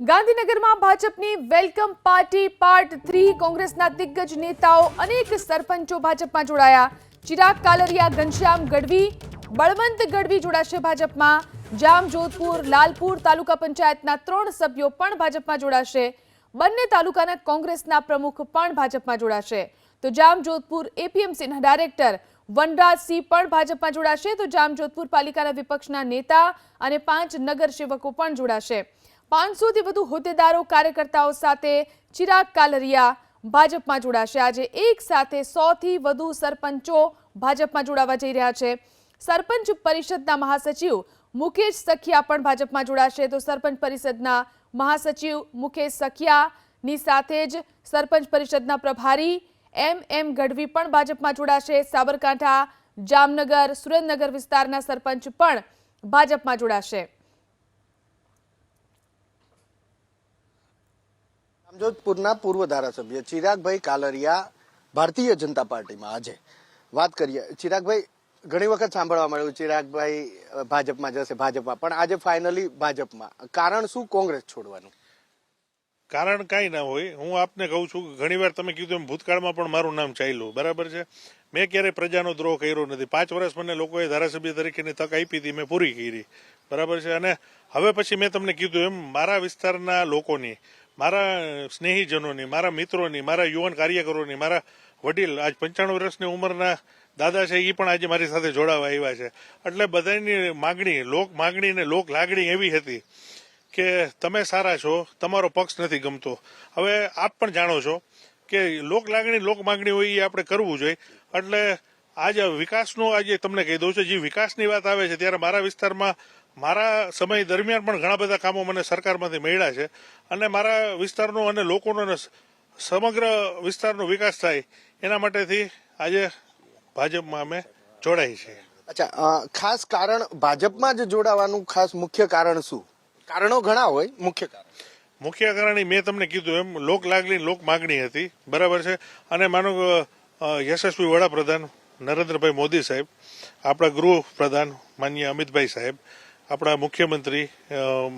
ગાંધીનગરમાં ભાજપની welcome party part three કોંગ્રેસના દિગ્ગજ નેતાઓ અનેક સરપંચો ભાજપમાં જોડાયા. ચિરાગ કાલરિયા, ઘનશ્યામ ગઢવી, બળવંત ગઢવી જોડાશે ભાજપમાં. જામ જોધપુર લાલપુર તાલુકા પંચાયતના ત્રણ સભ્યો પણ ભાજપમાં જોડાશે. બંને તાલુકાના કોંગ્રેસના પ્રમુખ પણ ભાજપમાં જોડાશે. તો જામ જોધપુર એપીએમસીના ડાયરેક્ટર વનરાજસિંહ પણ ભાજપમાં જોડાશે. તો જામ જોધપુર પાલિકાના વિપક્ષના નેતા અને પાંચ નગરસેવકો પણ જોડાશે. પાંચસોથી વધુ હોદ્દેદારો, કાર્યકર્તાઓ સાથે ચિરાગ કાલરિયા ભાજપમાં જોડાશે. આજે એક સાથે સોથી વધુ સરપંચો ભાજપમાં જોડાવા જઈ રહ્યા છે. સરપંચ પરિષદના મહાસચિવ મુકેશ સખિયા પણ ભાજપમાં જોડાશે. તો સરપંચ પરિષદના મહાસચિવ મુકેશ સખિયાની સાથે જ સરપંચ પરિષદના પ્રભારી એમ એમ ગઢવી પણ ભાજપમાં જોડાશે. સાબરકાંઠા, જામનગર, સુરેન્દ્રનગર વિસ્તારના સરપંચ પણ ભાજપમાં જોડાશે. જામજોધપુરના પૂર્વ ધારાસભ્ય ચિરાગભાઈ કાલરિયા ભારતીય જનતા પાર્ટીમાં આજે. વાત કરીએ, ચિરાગભાઈ, ઘણી વખત સાંભળવા મળ્યું ચિરાગભાઈ ભાજપમાં જશે, ભાજપમાં, પણ આજે ફાઇનલી ભાજપમાં. કારણ શું કોંગ્રેસ છોડવાનું? કારણ કાંઈ ના હોય. હું આપને કહું છું ઘણીવાર તમે કીધું એમ ભૂતકાળમાં પણ મારું નામ ચાલ્યું. બરાબર છે? મેં ક્યારેય પ્રજાનો દ્રોહ કર્યો નથી. પાંચ વર્ષ મને લોકોએ ધારાસભ્ય તરીકેની તક આપી હતી, મેં પૂરી કરી. બરાબર છે? અને હવે પછી મેં તમને કીધું એમ, મારા વિસ્તારના લોકોની મારા સ્નેહીજનોની, મારા મિત્રોની, મારા યુવાન કાર્યકરોની, મારા વડીલ, આજ પંચાણું વર્ષની ઉંમરના દાદા છે એ પણ આજે મારી સાથે જોડાવા આવ્યા છે. એટલે બધાની માગણી, લોક માગણી ને લોક લાગણી એવી હતી કે તમે સારા છો, તમારો પક્ષ નથી ગમતો. હવે આપ પણ જાણો છો કે લોક લાગણી, લોક માગણી હોય એ આપણે કરવું જોઈએ. એટલે આજે વિકાસનો આજે તમને કહી દઉં છું, જે વિકાસની વાત આવે છે, ત્યારે મારા વિસ્તારમાં મારા સમય દરમિયાન પણ ઘણા બધા કામો મને સરકારમાંથી મળ્યા છે અને મારા વિસ્તારનો અને લોકોનો સમગ્ર વિસ્તારનો વિકાસ થાય એના માટેથી આજે ભાજપમાં અમે જોડાઈ છીએ. અચ્છા ખાસ કારણ ભાજપમાં જ જોડાવાનું ખાસ મુખ્ય કારણ શું? કારણો ઘણા હોય મુખ્ય કારણ. મુખ્ય કારણ મેં તમને કીધું એમ લોક લાગણી લોક માગણી હતી બરાબર છે? અને માનો યશસ્વી વડાપ્રધાન નરેન્દ્રભાઈ મોદી સાહેબ આપણા ગૃહ પ્રધાન માન્ય અમિતભાઈ સાહેબ આપણા મુખ્યમંત્રી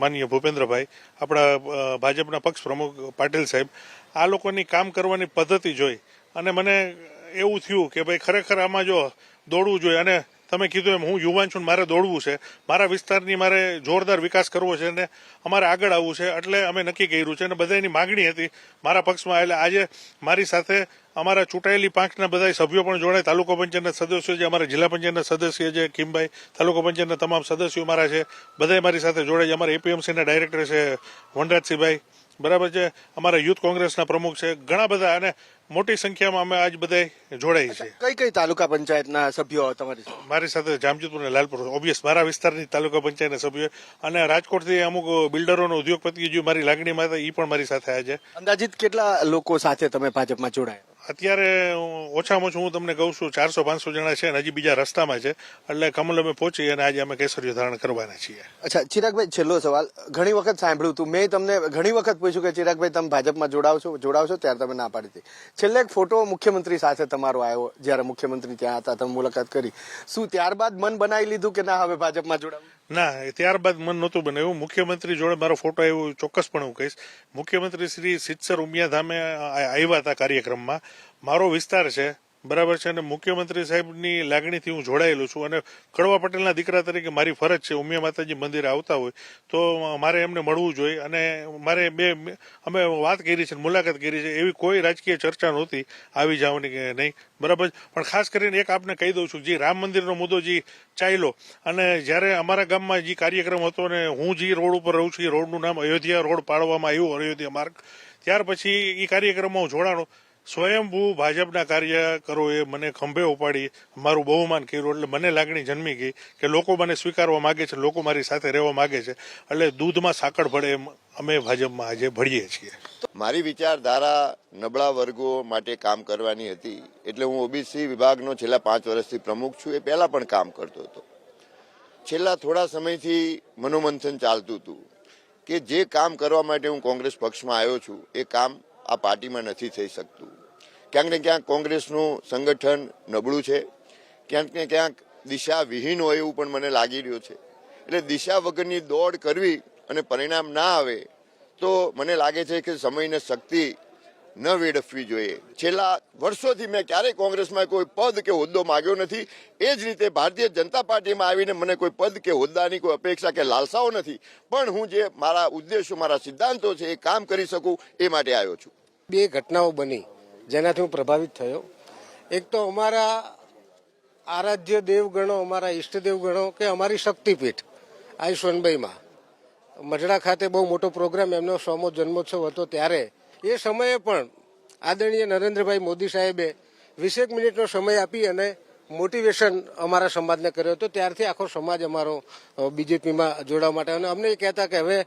માનીય ભૂપેન્દ્રભાઈ, આપણા ભાજપના પક્ષ પ્રમુખ પાટીલ સાહેબ, આ લોકોની કામ કરવાની પદ્ધતિ જોઈ અને મને એવું થયું કે ભાઈ ખરેખર આમાં જો દોડવું જોઈએ અને તમે કીધું એમ હું યુવાન છું મારે દોડવું છે. મારા વિસ્તારની મારે જોરદાર વિકાસ કરવો છે અને અમારે આગળ આવવું છે એટલે અમે નક્કી કર્યું છે અને બધાની માગણી હતી મારા પક્ષમાં. એટલે આજે મારી સાથે અમારા ચૂંટાયેલી પાંચના બધા સભ્યો પણ જોડાય. તાલુકા પંચાયતના સદસ્યો છે, અમારા જિલ્લા પંચાયતના સદસ્ય છે, કિમભાઈ. તાલુકા પંચાયતના તમામ સદસ્યો મારા છે. બધા મારી સાથે જોડાય છે. અમારા એપીએમસીના ડાયરેક્ટર છે વનરાજસિંહભાઈ. બરાબર છે. અમારા યુથ કોંગ્રેસના પ્રમુખ છે. ઘણા બધા અને મોટી સંખ્યામાં અમે આજ બધા જોડાઈ છે કઈ કઈ તાલુકા પંચાયતના સભ્યો તમારી મારી સાથે જામજોધપુર અને લાલપુર. ઓબ્વિયસ મારા વિસ્તારની તાલુકા પંચાયતના સભ્યો. અને રાજકોટથી અમુક બિલ્ડરોનો ઉદ્યોગપતિ જે મારી લાગણીમાં હતા એ પણ મારી સાથે આજે. અંદાજિત કેટલા લોકો સાથે તમે ભાજપમાં જોડાયા? અત્યારે ઓછામાં ઓછું હું તમને કહું છું, ચારસો પાંચસો જણા છે અને હજી બીજા રસ્તામાં છે. એટલે કમલ અમે પહોંચી અને આજે અમે કેસરીઓ ધારણ કરવાના છીએ. અચ્છા, ચિરાગભાઈ, છેલ્લો સવાલ. ઘણી વખત સાંભળ્યું હતું મેં તમને ઘણી વખત પૂછ્યું કે, ચિરાગભાઈ, તમે ભાજપમાં જોડાવશો જોડાવશો ત્યારે તમે ના પાડી હતી. છેલ્લે એક ફોટો મુખ્યમંત્રી સાથે તમારો આવ્યો, જ્યારે મુખ્યમંત્રી ત્યાં હતા, તમે મુલાકાત કરી. શું ત્યારબાદ મન બનાવી લીધું કે ના, હવે ભાજપમાં જોડાવું? ના ત્યારબાદ મન નહોતું બનાવ્યું. મુખ્યમંત્રી જોડે મારો ફોટો આવ્યો, ચોક્કસપણે હું કહીશ. મુખ્યમંત્રી શ્રી સિત્સર ઉમિયા ધામે આવ્યા હતા કાર્યક્રમમાં. મારો વિસ્તાર છે બરાબર છે. અને મુખ્યમંત્રી સાહેબની લાગણીથી હું જોડાયેલું છું. અને કડવા પટેલના દીકરા તરીકે મારી ફરજ છે. ઉમિયા માતાજી મંદિરે આવતા હોય તો મારે એમને મળવું જોઈએ. અને મારે બે અમે વાત કરી છે, મુલાકાત કરી છે. એવી કોઈ રાજકીય ચર્ચા નહોતી. આવી જવાની કે નહીં. બરાબર પણ ખાસ કરીને એક આપને કહી દઉં છું. જે રામ મંદિરનો મુદ્દો જે ચાલ્યો. અને જ્યારે અમારા ગામમાં જે કાર્યક્રમ હતો ને હું જે રોડ ઉપર રહું છું, એ રોડનું નામ અયોધ્યા રોડ પાડવામાં આવ્યું, અયોધ્યા માર્ગ. ત્યાર પછી એ કાર્યક્રમમાં હું જોડાણો. સ્વયંભૂ ભાજપના કાર્યકરોએ મને ખંભે ઉપાડી મારું બહુમાન કર્યું એટલે મને લાગણી જન્મી ગઈ કે લોકો મને સ્વીકારવા માગે છે, લોકો મારી સાથે રહેવા માગે છે. એટલે દૂધમાં સાકળ ભળે એમ અમે ભાજપમાં આજે ભળીએ છીએ. મારી વિચારધારા નબળા વર્ગો માટે કામ કરવાની હતી. એટલે હું ઓબીસી વિભાગનો છેલ્લા પાંચ વર્ષથી પ્રમુખ છું. એ પહેલા પણ કામ કરતો હતો. છેલ્લા થોડા સમયથી મનોમંથન ચાલતું હતું કે જે કામ કરવા માટે હું કોંગ્રેસ પક્ષમાં આવ્યો છું, એ કામ આ પાર્ટીમાં નથી થઈ શકતું. ક્યાંક ને ક્યાંક કોંગ્રેસનું સંગઠન નબળું છે. ક્યાંક ને ક્યાંક દિશા વિહીન હોય એવું પણ મને લાગી રહ્યું છે. એટલે દિશા વગરની દોડ કરવી અને પરિણામ ના આવે તો મને લાગે છે કે સમયને શક્તિ ન વેડફવી જોઈએ. છેલ્લા વર્ષોથી મેં ક્યારેય કોંગ્રેસમાં કોઈ પદ કે હોદ્દો માગ્યો નથી. એ જ રીતે ભારતીય જનતા પાર્ટીમાં આવીને મને કોઈ પદ કે હોદ્દાની કોઈ અપેક્ષા કે લાલસાઓ નથી. પણ હું જે મારા ઉદ્દેશો, મારા સિદ્ધાંતો છે એ કામ કરી શકું એ માટે આવ્યો છું. બે ઘટનાઓ બની. જેનાથી હું પ્રભાવિત થયો. એક તો અમારા આરાધ્ય દેવગણો, અમારા ઈષ્ટદેવ ગણો કે અમારી શક્તિપીઠ આયુષ્વનભાઈમાં મજડા ખાતે બહુ મોટો પ્રોગ્રામ, એમનો સોમો જન્મોત્સવ હતો ત્યારે. એ સમયે પણ આદરણીય નરેન્દ્રભાઈ મોદી સાહેબે વીસેક મિનિટનો સમય આપી અને મોટિવેશન અમારા સમાજને કર્યો હતો. ત્યારથી આખો સમાજ અમારો બીજેપીમાં જોડાવા માટે અને અમને એ કહેતા કે હવે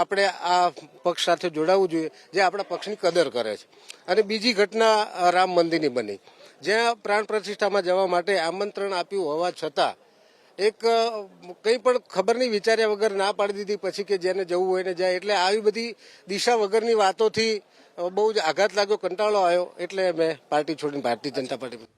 આપણે આ પક્ષ સાથે જોડાવવું જોઈએ, જે આપણા પક્ષની કદર કરે છે. અને બીજી ઘટના રામ મંદિરની બની. જ્યાં પ્રાણ પ્રતિષ્ઠામાં જવા માટે આમંત્રણ આપ્યું હોવા છતાં, એક કંઈ પણ ખબર નહીં, વિચાર્યા વગર ના પાડી દીધી, પછી કે જેને જવું હોય ને જાય, એટલે આવી બધી દિશા વગરની વાતોથી બહુ જ આઘાત લાગ્યો, કંટાળો આવ્યો, એટલે મેં પાર્ટી છોડીને ભારતીય જનતા પાર્ટી